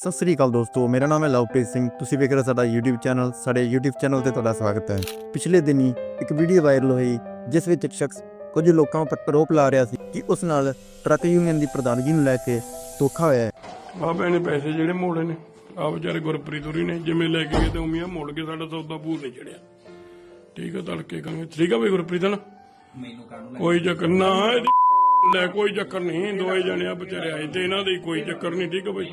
ਸਤਿ ਸ੍ਰੀ ਅਕਾਲ ਦੋਸਤੋ ਮੇਰਾ ਨਾਮ ਹੈ ਲਵਪ੍ਰੀਤ ਸਿੰਘ। ਤੁਸੀਂ ਵੇਖ ਰਹੇ ਹੋ ਸਾਡਾ YouTube ਚੈਨਲ ਸਾਡੇ YouTube ਚੈਨਲ ਤੇ ਤੁਹਾਡਾ ਸਵਾਗਤ ਹੈ। ਪਿਛਲੇ ਦਿਨੀ ਇੱਕ ਵੀਡੀਓ ਵਾਇਰਲ ਹੋਈ ਜਿਸ ਵਿੱਚ ਇੱਕ ਸ਼ਖਸ ਕੁਝ ਲੋਕਾਂ ਉੱਪਰ ਆਰੋਪ ਲਾ ਰਿਹਾ ਸੀ ਕਿ ਉਸ ਨਾਲ ਟਰੱਕ ਯੂਨੀਅਨ ਦੀ ਪ੍ਰਧਾਨਗੀ ਨੂੰ ਲੈ ਕੇ ਧੋਖਾ ਹੋਇਆ ਹੈ। ਬਾਬੇ ਨੇ ਪੈਸੇ ਜਿਹੜੇ ਮੋੜੇ ਨੇ ਆ ਵਿਚਾਰੇ ਗੁਰਪ੍ਰੀਤ ਹੋਰੀ ਨੇ ਜਿਵੇਂ ਲੈ ਕੇ ਗਏ ਤੇ ਉਮੀਆਂ ਮੋੜ ਕੇ ਸਾਡਾ ਸੌਦਾ ਪੂਰ ਨਹੀਂ ਚੜਿਆ। ਠੀਕ ਆ ਤੜਕੇ ਕਰਾਂਗੇ। ਠੀਕ ਆ ਬਈ ਗੁਰਪ੍ਰੀਤ ਨਾ? ਮੈਨੂੰ ਕਾਹਨੂੰ ਕੋਈ ਚੱਕਰ ਨਾ ਲੈ ਕੋਈ ਚੱਕਰ ਨਹੀਂ ਦੋਏ ਜਣੇ ਆ ਵਿਚਾਰੇ ਆਏ ਤੇ ਇਹਨਾਂ ਦੀ ਕੋਈ ਚੱਕਰ ਨਹੀਂ ਠੀਕ ਆ ਬਈ?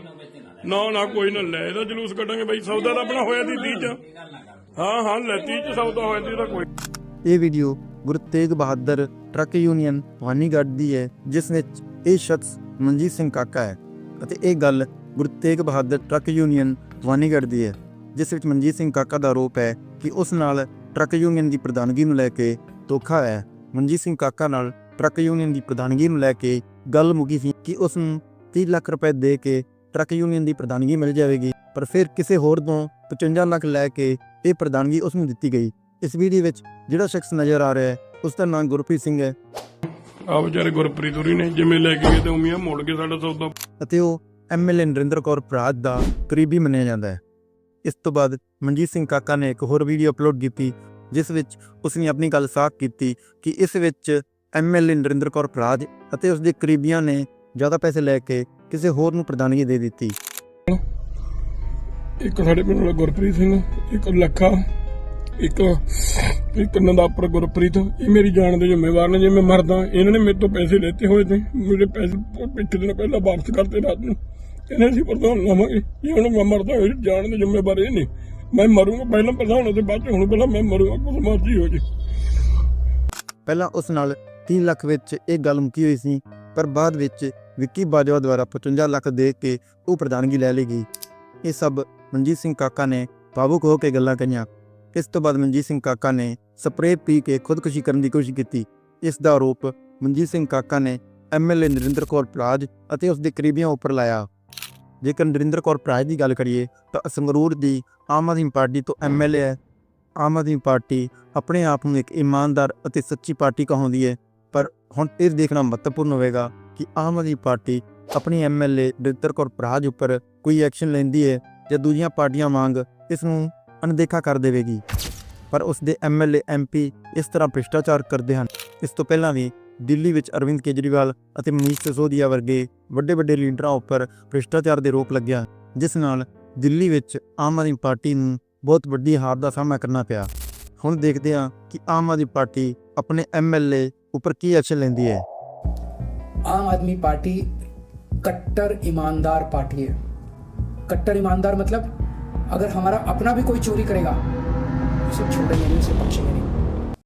ਨਾ ਨਾ, ਕੋਈ ਨਾ, ਲੈ ਇਹਦਾ ਜਲੂਸ ਕੱਢਾਂਗੇ ਬਈ, ਸੌਦਾ ਤਾਂ ਆਪਣਾ ਹੋਇਆ ਦੀ ਚ। ਹਾਂ ਹਾਂ ਲੈਤੀ ਚ ਸੌਦਾ ਹੋਇਆ ਦੀ ਇਹਦਾ ਕੋਈ। ਇਹ video Guru Tegh Bahadur truck union Bhawanigarh ਦੀ ਹੈ, ਜਿਸ ਵਿੱਚ ਇਹ ਸ਼ਖਸ ਮਨਜੀਤ ਸਿੰਘ ਕਾਕਾ ਹੈ ਅਤੇ ਇਹ ਗੱਲ ਗੁਰੂ ਤੇਗ ਬਹਾਦਰ ਟਰੱਕ ਯੂਨੀਅਨ ਭਵਾਨੀਗੜ੍ਹ ਦੀ ਹੈ, ਜਿਸ ਵਿੱਚ ਮਨਜੀਤ ਸਿੰਘ ਕਾਕਾ ਦਾ ਆਰੋਪ ਹੈ ਕਿ ਉਸ ਨਾਲ ਟਰੱਕ ਯੂਨੀਅਨ ਦੀ ਪ੍ਰਧਾਨਗੀ ਨੂੰ ਲੈ ਕੇ ਧੋਖਾ ਹੈ। ਮਨਜੀਤ ਸਿੰਘ ਕਾਕਾ ਨਾਲ ਟਰੱਕ ਯੂਨੀਅਨ ਦੀ ਪ੍ਰਧਾਨਗੀ ਨੂੰ ਲੈ ਕੇ ਗੱਲ ਮੁੱਕੀ ਸੀ ਕਿ ਉਸ ਨੂੰ 30 ਲੱਖ ਰੁਪਏ ਦੇ ਕੇ ਟਰੱਕ ਯੂਨੀਅਨ ਦੀ ਪ੍ਰਧਾਨਗੀ ਮਿਲ ਜਾਵੇਗੀ ਪਰ ਫਿਰ ਕਿਸੇ ਹੋਰ ਤੋਂ 55 ਲੱਖ ਲੈ ਕੇ ਇਹ ਪ੍ਰਧਾਨਗੀ ਉਸ ਨੂੰ ਦਿੱਤੀ ਗਈ। ਇਸ ਵੀਡੀਓ ਵਿੱਚ ਜਿਹੜਾ ਸ਼ਖਸ ਨਜ਼ਰ ਆ ਰਿਹਾ ਹੈ ਉਸ ਦਾ ਨਾਮ ਗੁਰਪ੍ਰੀਤ ਸਿੰਘ ਹੈ। ਆ ਵਿਚਾਰੇ ਗੁਰਪ੍ਰੀਤ ਹੋਰੀ ਨੇ ਜਿਵੇਂ ਲੈ ਕੇ ਗਏ ਤੇ ਉਮੀਆਂ ਮੋੜ ਕੇ ਸਾਡਾ ਸੌਦਾ। ਅਤੇ ਉਹ ਐਮਐਲਏ ਨਰਿੰਦਰ ਕੌਰ ਭਰਾਜ ਦਾ ਕਰੀਬੀ ਮੰਨਿਆ ਜਾਂਦਾ ਹੈ। ਇਸ ਤੋਂ ਬਾਅਦ ਮਨਜੀਤ ਸਿੰਘ ਕਾਕਾ ਨੇ ਇੱਕ ਹੋਰ ਵੀਡੀਓ ਅਪਲੋਡ ਕੀਤੀ ਜਿਸ ਵਿੱਚ ਉਸਨੇ ਆਪਣੀ ਗੱਲ ਸਾਫ਼ ਕੀਤੀ ਕਿ ਇਸ ਵਿੱਚ ਐਮਐਲਏ ਨਰਿੰਦਰ ਕੌਰ ਭਰਾਜ ਅਤੇ ਉਸ ਦੇ ਕਰੀਬੀਆਂ ਨੇ ਜ਼ਿਆਦਾ ਪੈਸੇ ਲੈ ਕੇ ਕਿਸੇ ਹੋਰ ਨੂੰ ਪ੍ਰਧਾਨਗੀ ਦੇ ਦਿੱਤੀ। ਇੱਕ ਸਾਡੇ ਪਿੰਡ ਵਾਲਾ ਗੁਰਪ੍ਰੀਤ ਸਿੰਘ ਇੱਕ ਲੱਖਾ ਇੱਕ ਇੱਕ ਨੰਦਾਪੁਰ ਗੁਰਪ੍ਰੀਤ ਇਹ ਮੇਰੀ ਜਾਨ ਦੇ ਜ਼ਿੰਮੇਵਾਰ ਨੇ ਜੇ ਮੈਂ ਮਰਦਾ ਇਹਨਾਂ ਨੇ ਮੇਰੇ ਤੋਂ ਪੈਸੇ ਲੈਤੇ ਹੋਏ ਤੇ ਮੇਰੇ ਪੈਸੇ ਪਿੱਛੇ ਦਿਨ ਪਹਿਲਾਂ ਵਾਪਸ ਕਰਤੇ ਰਾਤ ਨੂੰ। ਇਹਨਾਂ ਸੀ ਪ੍ਰਧਾਨ ਲਵਾਂਗੇ। ਜੇ ਹੁਣ ਮੈਂ ਮਰਦਾ ਇਹ ਜਾਨ ਦੇ ਜ਼ਿੰਮੇਵਾਰ ਇਹ ਨਹੀਂ ਮੈਂ ਮਰੂੰਗਾ ਪਹਿਲਾਂ ਪ੍ਰਧਾਨ ਤੇ ਬਾਅਦ ਹੁਣ ਪਹਿਲਾਂ ਮੈਂ ਮਰੂੰਗਾ ਕੁਝ ਮਰਜ਼ੀ ਹੋ ਜੇ। ਪਹਿਲਾਂ ਉਸ ਨਾਲ 3 ਲੱਖ ਵਿੱਚ ਇਹ ਗੱਲ ਮੁੱਕੀ ਹੋਈ ਸੀ ਪਰ ਬਾਅਦ ਵਿੱਚ ਵਿੱਕੀ ਬਾਜਵਾ ਦੁਆਰਾ 55 ਲੱਖ ਦੇ ਕੇ ਉਹ ਪ੍ਰਧਾਨਗੀ ਲੈ ਲਈ ਗਈ ਇਹ ਸਭ ਮਨਜੀਤ ਸਿੰਘ ਕਾਕਾ ਨੇ ਭਾਵੁਕ ਹੋ ਕੇ ਗੱਲਾਂ ਕਹੀਆਂ। ਇਸ ਤੋਂ ਬਾਅਦ ਮਨਜੀਤ ਸਿੰਘ ਕਾਕਾ ਨੇ ਸਪਰੇਅ ਪੀ ਕੇ ਖੁਦਕੁਸ਼ੀ ਕਰਨ ਦੀ ਕੋਸ਼ਿਸ਼ ਕੀਤੀ। ਇਸ ਦਾ ਆਰੋਪ ਮਨਜੀਤ ਸਿੰਘ ਕਾਕਾ ਨੇ ਐਮਐਲਏ ਨਰਿੰਦਰ ਕੌਰ ਪ੍ਰਾਜ ਅਤੇ ਉਸ ਦੇ ਕਰੀਬੀਆਂ ਉੱਪਰ ਲਾਇਆ। ਜੇਕਰ ਨਰਿੰਦਰ ਕੌਰ ਪ੍ਰਾਜ ਦੀ ਗੱਲ ਕਰੀਏ ਤਾਂ ਸੰਗਰੂਰ ਦੀ ਆਮ ਆਦਮੀ ਪਾਰਟੀ ਤੋਂ ਐਮਐਲਏ ਹੈ। ਆਮ ਆਦਮੀ ਪਾਰਟੀ ਆਪਣੇ ਆਪ ਨੂੰ ਇੱਕ ਇਮਾਨਦਾਰ ਅਤੇ ਸੱਚੀ ਪਾਰਟੀ ਕਹਾਉਂਦੀ ਹੈ, ਪਰ ਹੁਣ ਇਹ ਦੇਖਣਾ ਮਹੱਤਵਪੂਰਨ ਹੋਵੇਗਾ ਕਿ ਆਮ ਆਦਮੀ ਪਾਰਟੀ ਆਪਣੀ ਐਮਐਲਏ ਨਰਿੰਦਰ ਕੌਰ ਪ੍ਰਾਜ ਉੱਪਰ ਕੋਈ ਐਕਸ਼ਨ ਲੈਂਦੀ ਹੈ ਜਾਂ ਦੂਜੀਆਂ ਪਾਰਟੀਆਂ ਵਾਂਗ ਇਸ ਨੂੰ ਅਣਦੇਖਾ ਕਰ ਦੇਵੇਗੀ। ਪਰ ਉਸ ਦੇ ਐਮਐਲਏ ਐਮਪੀ ਇਸ ਤਰ੍ਹਾਂ ਭ੍ਰਿਸ਼ਟਾਚਾਰ ਕਰਦੇ ਹਨ। ਇਸ ਤੋਂ ਪਹਿਲਾਂ ਵੀ ਦਿੱਲੀ ਵਿੱਚ ਅਰਵਿੰਦ ਕੇਜਰੀਵਾਲ ਅਤੇ ਮਨੀਸ਼ ਸਿਸੋਦੀਆ ਵਰਗੇ ਵੱਡੇ ਵੱਡੇ ਲੀਡਰਾਂ ਉੱਪਰ ਭ੍ਰਿਸ਼ਟਾਚਾਰ ਦੇ ਰੋਪ ਲੱਗਿਆ, ਜਿਸ ਨਾਲ ਦਿੱਲੀ ਵਿੱਚ ਆਮ ਆਦਮੀ ਪਾਰਟੀ ਨੂੰ ਬਹੁਤ ਵੱਡੀ ਹਾਰ ਦਾ ਸਾਹਮਣਾ ਕਰਨਾ ਪਿਆ। ਹੁਣ ਦੇਖਦੇ ਹਾਂ ਕਿ ਆਮ ਆਦਮੀ ਪਾਰਟੀ ਆਪਣੇ ਐਮਐਲਏ ਉੱਪਰ ਕੀ ਐਕਸ਼ਨ ਲੈਂਦੀ ਹੈ। आम आदमी पार्टी कट्टर ईमानदार पार्टी है। कट्टर ईमानदार मतलब अगर हमारा अपना भी कोई चोरी करेगा, उसे छोड़ेंगे नहीं, उसे बख्शेंगे नहीं।